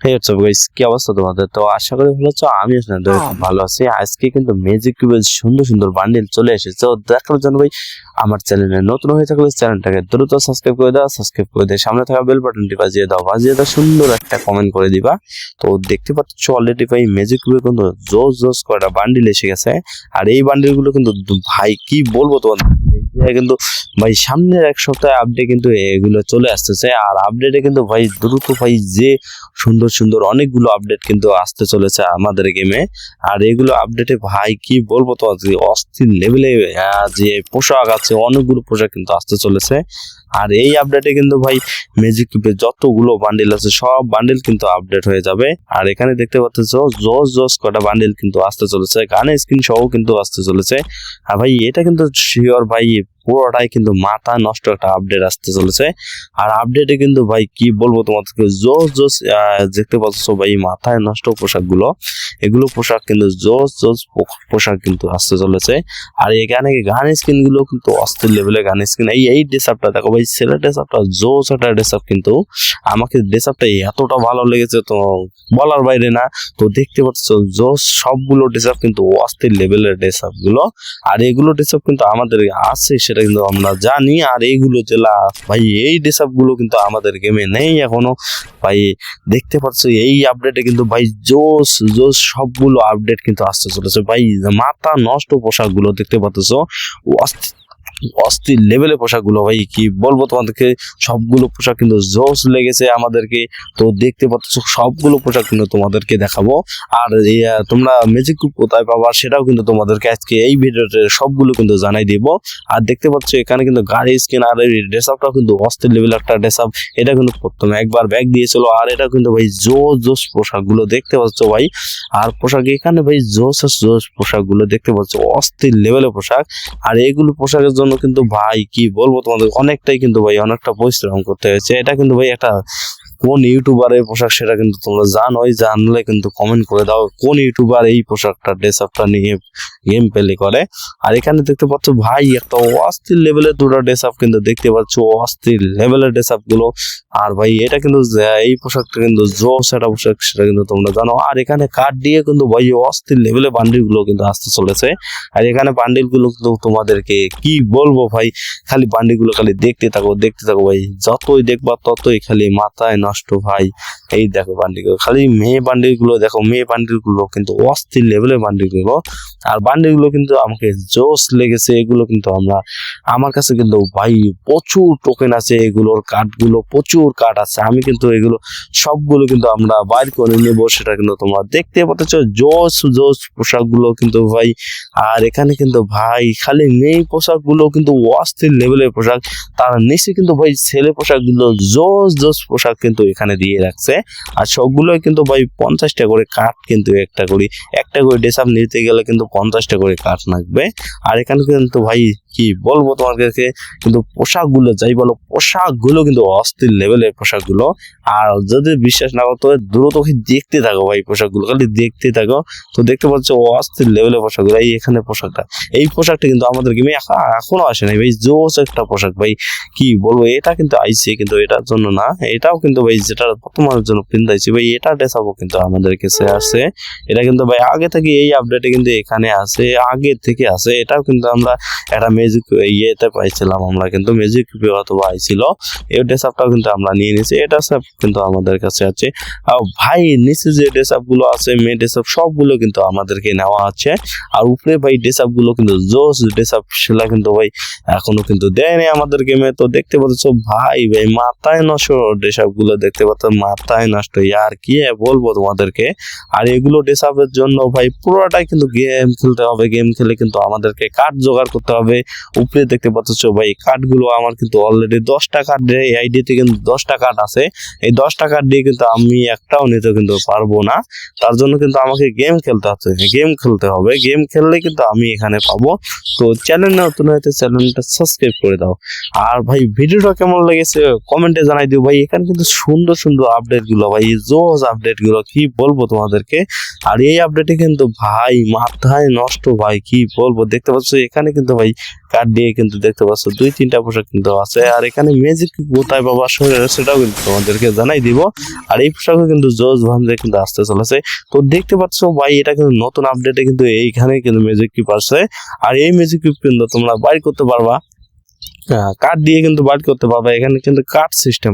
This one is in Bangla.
এই হচ্ছে গাইস কি অবস্থা তোমাদের? তো আশা করি ভালো আছো আমি আপনাদের ভালো আছি। আজকে কিন্তু ম্যাজিক কিউবের সুন্দর সুন্দর বান্ডিল চলে এসেছে। তো দেখার জন্য ভাই আমার চ্যানেলে নতুন হয়ে থাকলে চ্যানেলটাকে দ্রুত সাবস্ক্রাইব করে দাও সাবস্ক্রাইব করে দিয়ে সামনে থাকা বেল বাটনটি বাজিয়ে দাও। বাজিয়ে দাও সুন্দর একটা কমেন্ট করে দিবা। তো দেখতে পাচ্ছ অলরেডি ভাই ম্যাজিক কিউবে কিন্তু জোস জোস কয়টা বান্ডিল এসে গেছে। আর এই বান্ডিলগুলো কিন্তু ভাই কি বলব তোমাদের? কিন্তু ভাই সামনের এক সপ্তাহে আপডেট কিন্তু এগুলো চলে আসতেছে। আর আপডেটে কিন্তু ভাই দ্রুত ভাই যে সুন্দর সুন্দর অনেকগুলো আপডেট কিন্তু আসতে চলেছে আমাদের গেমে আর এগুলো আপডেটে ভাই কি বলব তো আজকে অস্থির লেভেলে যে পোশাক আছে, অনেকগুলো পোশাক কিন্তু আসতে চলেছে। আর এই আপডেটে কিন্তু ভাই ম্যাজিক কিপে যতগুলো বান্ডিল আছে, সব বান্ডিল কিন্তু আপডেট হয়ে যাবে। আর এখানে দেখতে পাচ্ছ, জোস জোস কটা বান্ডিল কিন্তু আসতে চলেছে। গানের স্ক্রিন সহ কিন্তু আসতে চলেছে। আর ভাই, এটা কিন্তু শিওর ভাই পুরোটাই কিন্তু মাথা নষ্ট একটা আপডেট আসতে চলেছে। আর আপডেটে কিন্তু ভাই কি বলব তোমাদেরকে জোস জোস দেখতে পাচ্ছ ভাই মাথায় নষ্ট পোশাকগুলো। এগুলো পোশাক কিন্তু জোস জোস পোশাক কিন্তু আসতে চলেছে। আর এখানে গান স্কিনগুলো কিন্তু অস্থির লেভেলের গান স্কিন, এই এই ড্রেসআপটা দেখো ভাই ছেলে ড্রেসআপটা জোস একটা ড্রেসআপ কিন্তু আমাকে ড্রেসআপটা এতটা ভালো লেগেছে তো বলার বাইরে না। তো দেখতে পাচ্ছ জোস সবগুলো ড্রেসআপ কিন্তু অস্থির লেভেলের ড্রেসআপগুলো। আর এগুলো ড্রেসআপ কিন্তু আমাদের আছে সেটা কিন্তু আমরা জানি, আর এইগুলো জেলা ভাই, এই ডিসাপগুলো গুলো কিন্তু আমাদের গেমে নেই এখনও। ভাই, দেখতে পাচ্ছ, এই আপডেটে কিন্তু, ভাই জোস জোস সবগুলো আপডেট কিন্তু আসতে চলেছে। ভাই, মাথা নষ্ট পোশাকগুলো দেখতে পাচ্ছ। অস্থির লেভেলের পোশাকগুলো, ভাই, কি বলব তোমাদেরকে? সবগুলো পোশাক কিন্তু জোস লেগেছে আমাদেরকে। তো দেখতে পাচ্ছ, সবগুলো পোশাক কিন্তু তোমাদেরকে দেখাবো। আর তোমরা ম্যাজিক কুপ কোথায় পাবা সেটাও কিন্তু তোমাদেরকে আজকে এই ভিডিওতে সবগুলো কিন্তু জানাই দিব। আর দেখতে পাচ্ছ, এখানে কিন্তু গাড়ি স্কিন আর এই ড্রেস আপটাও কিন্তু অস্থির লেভেল একটা ড্রেস আপ এটা কিন্তু প্রথমে একবার ব্যাগ দিয়েছিল। আর এটা কিন্তু, ভাই জোস জোস পোশাকগুলো দেখতে পাচ্ছ, ভাই। আর পোশাক এখানে, ভাই জোস জোস পোশাকগুলো দেখতে পাচ্ছ, অস্থির লেভেলের পোশাক। আর এইগুলো পোশাকের জন্য কিন্তু ভাই, কি বলব তোমাদের? অনেকটাই কিন্তু ভাই, অনেকটা পরিশ্রম করতে হয়েছে। এটা কিন্তু ভাই একটা কোন ইউটিউবারের পোশাক সেটা কিন্তু তোমরা জানোই, জানলে কিন্তু কমেন্ট করে দাও কোন ইউটিউবার এই পোশাকটা ড্রেস আপটা নিয়ে গেম প্লে করে। আর এখানে দেখতে পাচ্ছ ভাই, একটা অস্থির লেভেলের দুটো ড্রেস আপ কিন্তু দেখতে পাচ্ছ, অস্থির লেভেলের ড্রেস আপগুলো। আর ভাই, এটা কিন্তু এই পোশাকটা কিন্তু জোস একটা পোশাক, সেটা কিন্তু তোমরা জানো। আর এখানে কার্ড দিয়ে কিন্তু ভাই, অস্থির লেভেলের বান্ডিলগুলো কিন্তু আসতে চলেছে। আর এখানে বান্ডিলগুলো কিন্তু তোমাদেরকে কি বলব ভাই, খালি বান্ডিলগুলো খালি দেখতে থাকো দেখতে থাকো ভাই, যতই দেখবা ততই খালি মাথায় নষ্ট ভাই। এই দেখো বান্ডিলগুলো, খালি মেয়ে বান্ডিলগুলো দেখো, মেয়ে বান্ডিলগুলো কিন্তু অস্থির লেভেলের বান্ডিলগুলো আর বান্ডিলগুলো কিন্তু আমাকে জোস লেগেছে, এগুলো কিন্তু আমরা, আমার কাছে কিন্তু ভাই প্রচুর টোকেন আছে, এগুলোর কার্ডগুলো প্রচুর কার্ড আছে। আমি কিন্তু এগুলো, সবগুলো কিন্তু আমরা বাইর করে নেব, সেটা কিন্তু তোমরা দেখতে পাচ্ছ। জোস জোস পোশাকগুলো কিন্তু ভাই, আর এখানে কিন্তু ভাই, খালি মেয়ে পোশাকগুলো কিন্তু অস্থির লেভেলের পোশাক। তার নিচে কিন্তু ভাই ছেলে পোশাকগুলো জোস জোস পোশাক কিন্তু এখানে দিয়ে রাখছে। আর সবগুলোই কিন্তু ভাই পঞ্চাশটা করে কাঠ কিন্তু একটা করে। একটা করে ডেসাপ নিতে গেলে কিন্তু পঞ্চাশটা করে কাঠ লাগবে। আর এখানে কিন্তু ভাই কি বলব তোমাদেরকে? কিন্তু পোশাকগুলো যাই বলো, পোশাকগুলো কিন্তু অস্থির লেভেলের পোশাকগুলো। আর যদি বিশ্বাস না করতে দ্রুত দেখতে থাকো ভাই পোশাকগুলো, খালি দেখতে থাকো। তো দেখতে পাচ্ছ অস্থির লেভেলের পোশাকগুলো, এই এখানে পোশাকটা। এই পোশাকটা কিন্তু আমাদের গেমে এখনও আসে নাই ভাই, জোস একটা পোশাক ভাই। কি বলব, এটা কিন্তু আইছে, কিন্তু এটার জন্য না। এটাও কিন্তু ভাই যেটা বর্তমানের জন্য পিন্দাইছি ভাই, এটা ডেসাবো কিন্তু আমাদের কাছে আছে। এটা কিন্তু ভাই আগে থেকে এই আপডেটে কিন্তু এখানে আছে, আগে থেকে আছে। এটাও কিন্তু আমরা একটা ম্যাজিক ইয়েতে পাইছিলাম আমরা, কিন্তু ম্যাজিক অথবা আইছিল। এই ড্রেসআপটাও কিন্তু আমরা নিয়ে নিয়েছি। এটা সব কিন্তু আমাদের কাছে আছে। আর ভাই, নিচে যে ড্রেসআপগুলো আছে মেয়ে ড্রেসআপ সবগুলো কিন্তু আমাদেরকে নেওয়া আছে। আর উপরে ভাই ড্রেসআপগুলো কিন্তু জোস ড্রেসআপ সেটা কিন্তু ভাই এখনও কিন্তু দেয়নি আমাদের গেমে তো দেখতে পাচ্ছ, ভাই ভাই, মাথায় নষ্ট ড্রেসআপগুলো দেখতে পাচ্ছ, মাথায় নষ্ট। আর কি বলব তোমাদেরকে? আর এগুলো ড্রেসআপের জন্য ভাই, পুরোটাই কিন্তু গেম খেলতে হবে। গেম খেলে কিন্তু আমাদেরকে কার্ড জোগাড় করতে হবে। উপরে দেখতে পাচ্ছ ভাই কার্ডগুলো আমার কিন্তু অলরেডি দশটা কার্ড এই আইডিতে কিন্তু দশটা কার্ড আছে। এই দশটা কার্ড দিয়ে কিন্তু আমি একটাও নিতে কিন্তু পারব না। তার জন্য কিন্তু আমাকে গেম খেলতে হচ্ছে গেম খেলতে হবে। গেম খেললে কিন্তু আমি এখানে পাবো। তো চ্যানেল নতুন হয়তো চ্যানেলটা সাবস্ক্রাইব করে দাও। আর ভাই, ভিডিওটা কেমন লেগেছে কমেন্টে জানাই দিও। ভাই, এখানে কিন্তু সুন্দর সুন্দর আপডেটগুলো ভাই জোস আপডেটগুলো কি বলব তোমাদেরকে? আর এই আপডেটে কিন্তু ভাই, মাথায় নষ্ট, ভাই, কি বলব? দেখতে পাচ্ছ, এখানে কিন্তু ভাই কাঠ দিয়ে কিন্তু দেখতে পাচ্ছ, দুই, তিনটা পোশাক কিন্তু আছে। আর এখানে ম্যাজিক কোথায় বাবা শরীরে সেটাও কিন্তু তোমাদেরকে জানাই দিব। আর এই পোশাকও কিন্তু জোজ ভান্ডে কিন্তু আসতে চলেছে। তো দেখতে পাচ্ছ ভাই, এটা কিন্তু নতুন আপডেটে কিন্তু এইখানে কিন্তু ম্যাজিক কিপ আসছে। আর এই ম্যাজিক কিপ কিন্তু তোমরা বাইর করতে পারবা। কাঠ দিয়ে কিন্তু বাইর করতে পারবা। এখানে কিন্তু কাঠ সিস্টেম